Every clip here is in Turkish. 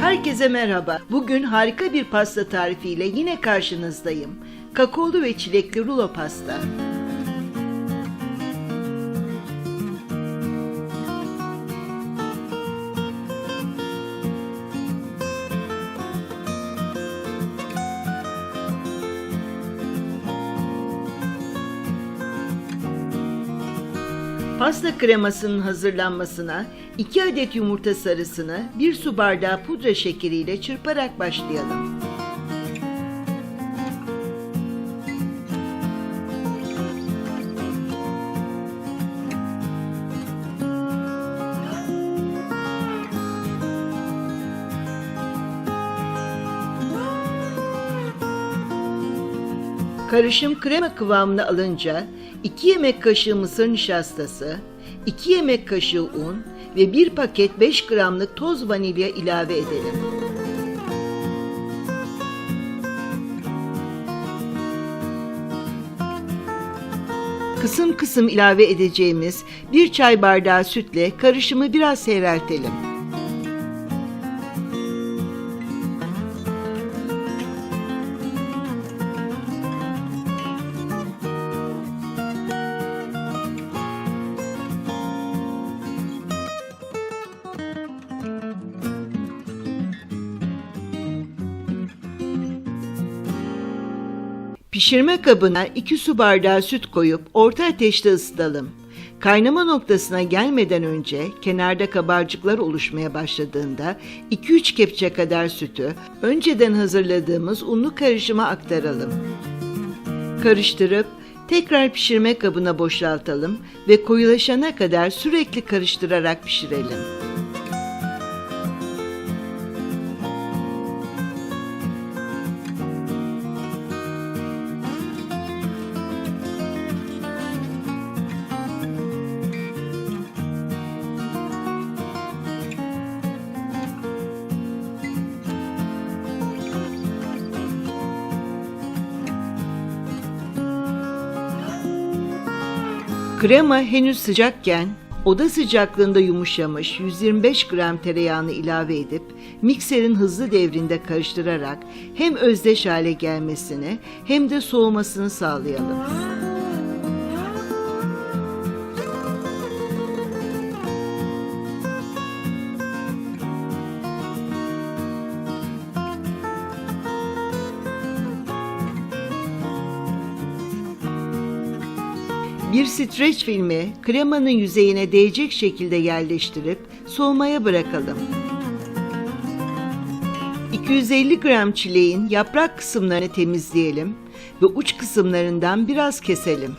Herkese merhaba. Bugün harika bir pasta tarifiyle yine karşınızdayım. Kakaolu ve çilekli rulo pasta. Pasta kremasının hazırlanmasına 2 adet yumurta sarısını 1 su bardağı pudra şekeriyle çırparak başlayalım. Karışım krema kıvamına alınca 2 yemek kaşığı mısır nişastası, 2 yemek kaşığı un ve 1 paket 5 gramlık toz vanilya ilave edelim. Kısım kısım ilave edeceğimiz 1 çay bardağı sütle karışımı biraz seyreltelim. Pişirme kabına 2 su bardağı süt koyup orta ateşte ısıtalım. Kaynama noktasına gelmeden önce kenarda kabarcıklar oluşmaya başladığında 2-3 kepçe kadar sütü önceden hazırladığımız unlu karışıma aktaralım. Karıştırıp tekrar pişirme kabına boşaltalım ve koyulaşana kadar sürekli karıştırarak pişirelim. Krema henüz sıcakken oda sıcaklığında yumuşamış 125 gram tereyağını ilave edip mikserin hızlı devrinde karıştırarak hem özdeş hale gelmesini hem de soğumasını sağlayalım. Streç filmi kremanın yüzeyine değecek şekilde yerleştirip soğumaya bırakalım. 250 gram çileğin yaprak kısımlarını temizleyelim ve uç kısımlarından biraz keselim.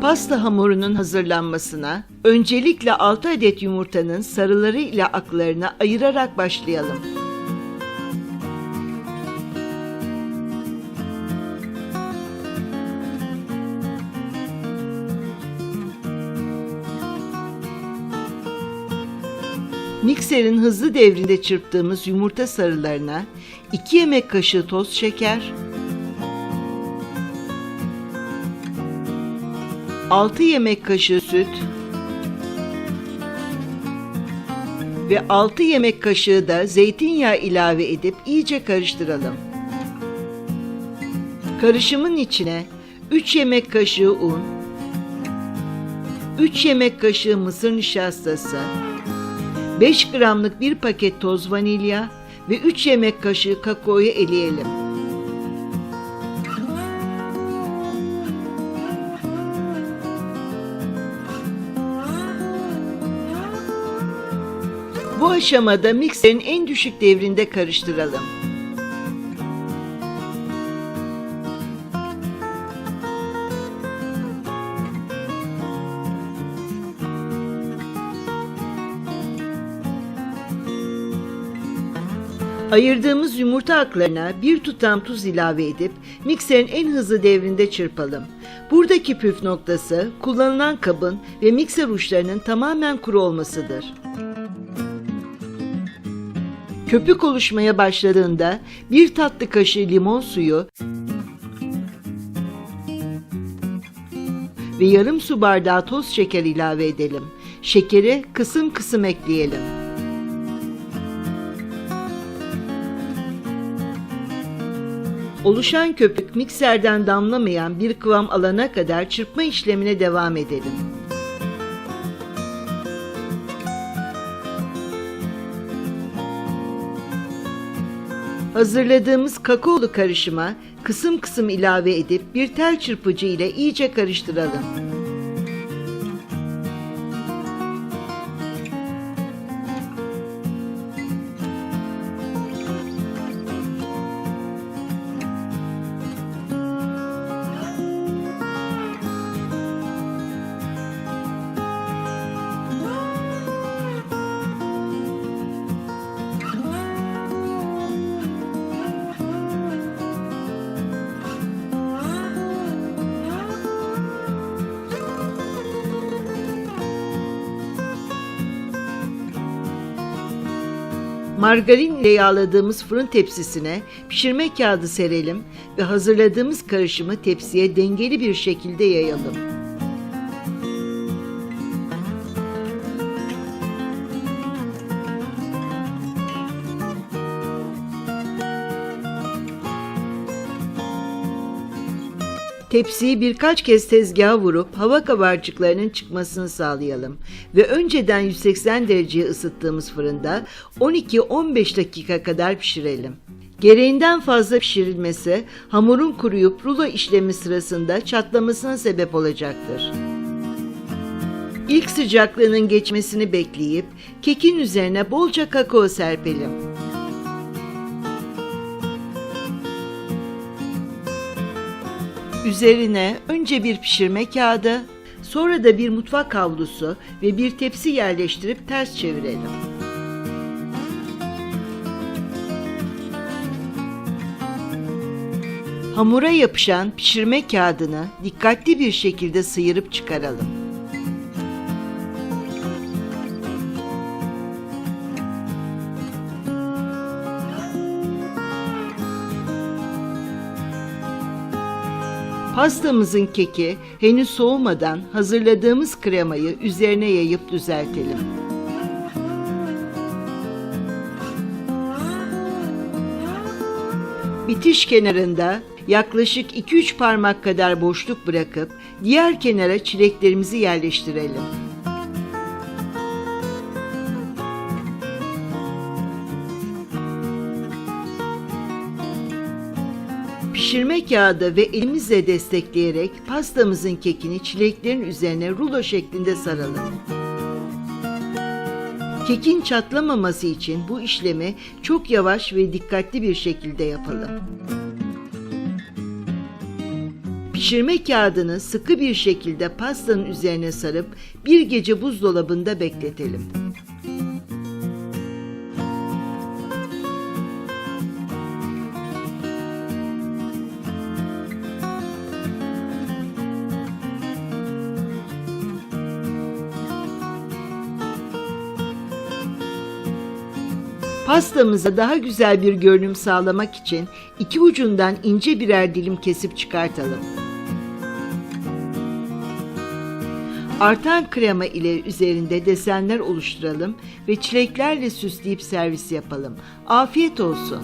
Pasta hamurunun hazırlanmasına öncelikle 6 adet yumurtanın sarıları ile aklarını ayırarak başlayalım. Mikserin hızlı devrinde çırptığımız yumurta sarılarına 2 yemek kaşığı toz şeker, 6 yemek kaşığı süt ve 6 yemek kaşığı da zeytinyağı ilave edip iyice karıştıralım. Karışımın içine 3 yemek kaşığı un, 3 yemek kaşığı mısır nişastası, 5 gramlık bir paket toz vanilya ve 3 yemek kaşığı kakaoyu eleyelim. Bu aşamada mikserin en düşük devrinde karıştıralım. Ayırdığımız yumurta aklarına bir tutam tuz ilave edip mikserin en hızlı devrinde çırpalım. Buradaki püf noktası kullanılan kabın ve mikser uçlarının tamamen kuru olmasıdır. Köpük oluşmaya başladığında bir tatlı kaşığı limon suyu ve yarım su bardağı toz şeker ilave edelim. Şekeri kısım kısım ekleyelim. Oluşan köpük mikserden damlamayan bir kıvam alana kadar çırpma işlemine devam edelim. Hazırladığımız kakaolu karışıma kısım kısım ilave edip bir tel çırpıcı ile iyice karıştıralım. Margarin ile yağladığımız fırın tepsisine pişirme kağıdı serelim ve hazırladığımız karışımı tepsiye dengeli bir şekilde yayalım. Tepsiyi birkaç kez tezgaha vurup hava kabarcıklarının çıkmasını sağlayalım ve önceden 180 dereceye ısıttığımız fırında 12-15 dakika kadar pişirelim. Gereğinden fazla pişirilmesi hamurun kuruyup rulo işlemi sırasında çatlamasına sebep olacaktır. İlk sıcaklığının geçmesini bekleyip kekin üzerine bolca kakao serpelim. Üzerine önce bir pişirme kağıdı, sonra da bir mutfak havlusu ve bir tepsi yerleştirip ters çevirelim. Hamura yapışan pişirme kağıdını dikkatli bir şekilde sıyırıp çıkaralım. Pastamızın keki henüz soğumadan hazırladığımız kremayı üzerine yayıp düzeltelim. Bitiş kenarında yaklaşık 2-3 parmak kadar boşluk bırakıp diğer kenara çileklerimizi yerleştirelim. Pişirme kağıdı ve elimizle destekleyerek pastamızın kekini çileklerin üzerine rulo şeklinde saralım. Kekin çatlamaması için bu işlemi çok yavaş ve dikkatli bir şekilde yapalım. Pişirme kağıdını sıkı bir şekilde pastanın üzerine sarıp bir gece buzdolabında bekletelim. Pastamıza daha güzel bir görünüm sağlamak için iki ucundan ince birer dilim kesip çıkartalım. Artan krema ile üzerinde desenler oluşturalım ve çileklerle süsleyip servis yapalım. Afiyet olsun.